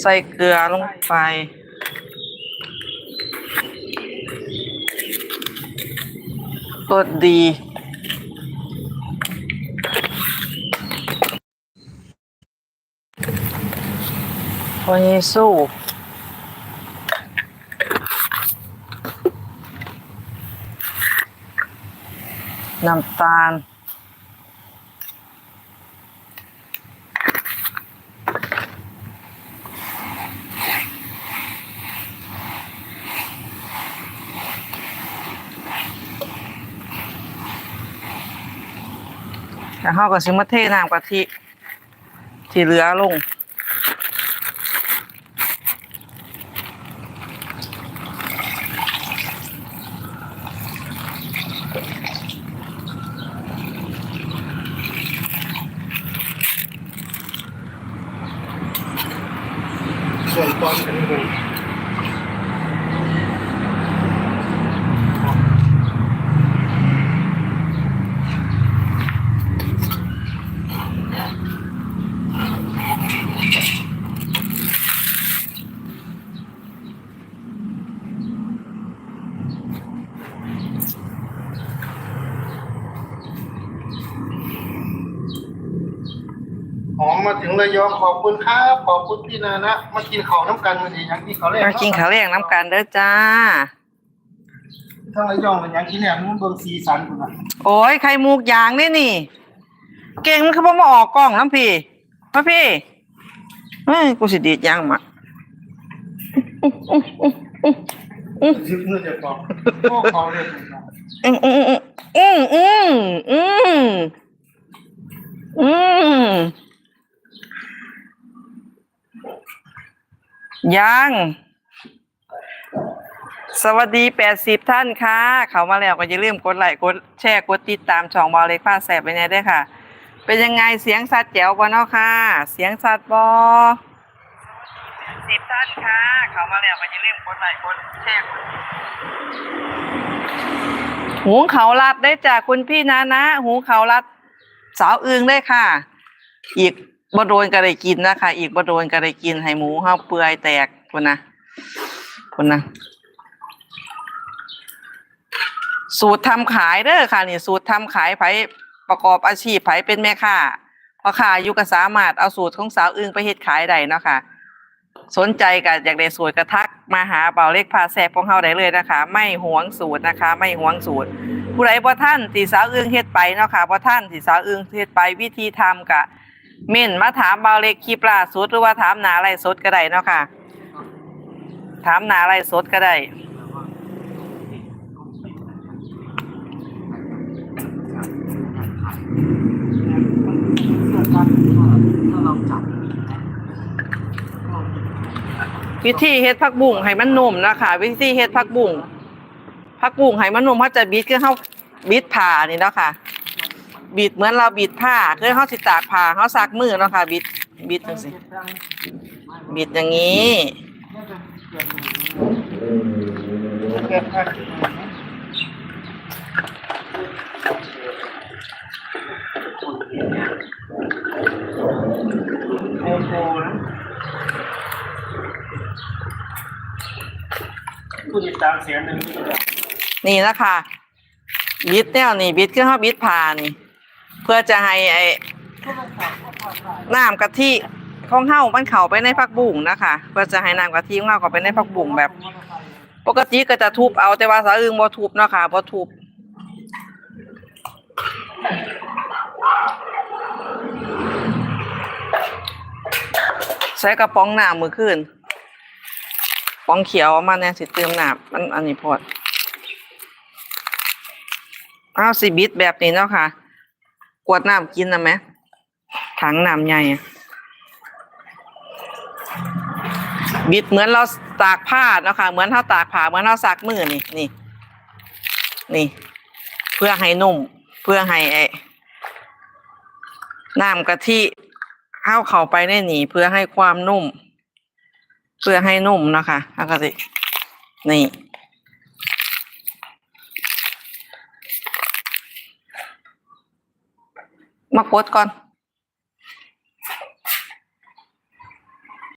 ใส่เกลือลงไปรสดีพอเยซูน้ำตาล แล้วเขาก็ซื้อมาเทน้ำกะทิที่เหลือลงส่วนตอนเป็น หอมมาถึงระยองขอบคุณครับขอบคุณพี่นานะมากินข้าวน้ำกันมันเองอย่างที่เขาเรียกมากินข้าวแรงน้ำกันเด้อจ้าทั้งระยองเป็นอย่างที่แรกนู้นเบิ่งสีสันคุณน่ะโอ้ยไข่มูกยางนี่นี่ เก่งมันเขาบอกมาออกกล้องน้ำพี่พ่อพี่เฮ้ยกูสิดีดยางมาซึกมือจะบอกโอ้เขาเรียกผมนะอืมอืมอืมอืมอืมอืม ยัง สวัสดีแปดสิบท่านค่ะ เขามาแล้วก็อย่าลืมกดไลค์กดแชร์กดติดตามช่องบอลเล็กผ้าแสบไปเนี่ยด้วยค่ะ เป็นยังไงเสียงสัตว์แจ๋วบ่เนาะค่ะ เสียงสัตว์บอสิบท่านค่ะ เขามาแล้วก็อย่าลืมกดไลค์กดแชร์กดหูเขารัดได้จากคุณพี่นานะ หูเขารัดสาวอึงได้ค่ะ อีก บ่โดนก็ได้กินนะคะ อีกบ่โดนก็ได้กินให้หมูเฮาเปื่อยแตกพุ่นนะพุ่นนะสูตรทำขายเด้อค่ะนี่สูตรทำขายไผประกอบอาชีพไผเป็นแม่ค้าพอค้าอยู่ก็สามารถเอาสูตรของสาวอึงไปเฮ็ดขายได้เนาะค่ะสนใจก็อยากได้สูตรกระทักมาหาเบาเล็กพาแซบของเฮาได้เลยนะคะ ไม่หวงสูตรนะคะ ไม่หวงสูตรผู้ใดบ่ท่านที่สาวอึงเฮ็ดไปเนาะค่ะบ่ท่านที่สาวอึงเฮ็ดไปวิธีทำกะ เม่นมาถามเบาเล็กคลิปล่าสุดหรือว่าถามหนาไรสดก็ได้เนาะค่ะ ถามหนาไรสดก็ได้วิธีเฮ็ดผักบุ้งให้มันนุ่มนะคะวิธีเฮ็ดผักบุ้งผักบุ้งให้มันนุ่มเขาจะบีดคือเขาบีดผ่านี่เนาะค่ะ บีดเหมือนเราบีดผ้าคือเขาสิตากผ้าเขาซักมือเนาะค่ะบีดบีดจังซี่บีดอย่างนี้เก็บให้โอ้โหนะผู้ติดตามเสียงหนึ่งนี่นะคะบีดแนวนี่บีดคือเขาบีดผ้านี่ เพื่อจะให้ไอ้น้ำกะทิของเฮามันเข้าไปในผักบุ้งนะคะเพื่อจะให้น้ำกะทิของเฮาเข้าไปในผักบุ้งแบบ ปกติก็จะทุบเอาแต่ว่าสาอึงบ่ทุบเนาะค่ะบ่ทุบใช้กระป๋องน้ำมือขึ้นป๋องเขียวเอามาเนี่ยสิเติมน้ำมันอันนี้พอดอ้าวสิบิดแบบนี้เนาะค่ะ กวดน้ำกินนะไหมถังน้ำใหญ่บิดเหมือนเราตากผ้าเนาะค่ะเหมือนเราตากผ้าเหมือนเราซักมือนี่นี่ นี่ เพื่อให้นุ่ม เพื่อให้ไอ้น้ำกะทิเข้าเข้าไปในนี่ เพื่อให้ความนุ่ม เพื่อให้นุ่มนะคะเอากะทินี่ มากดก่อน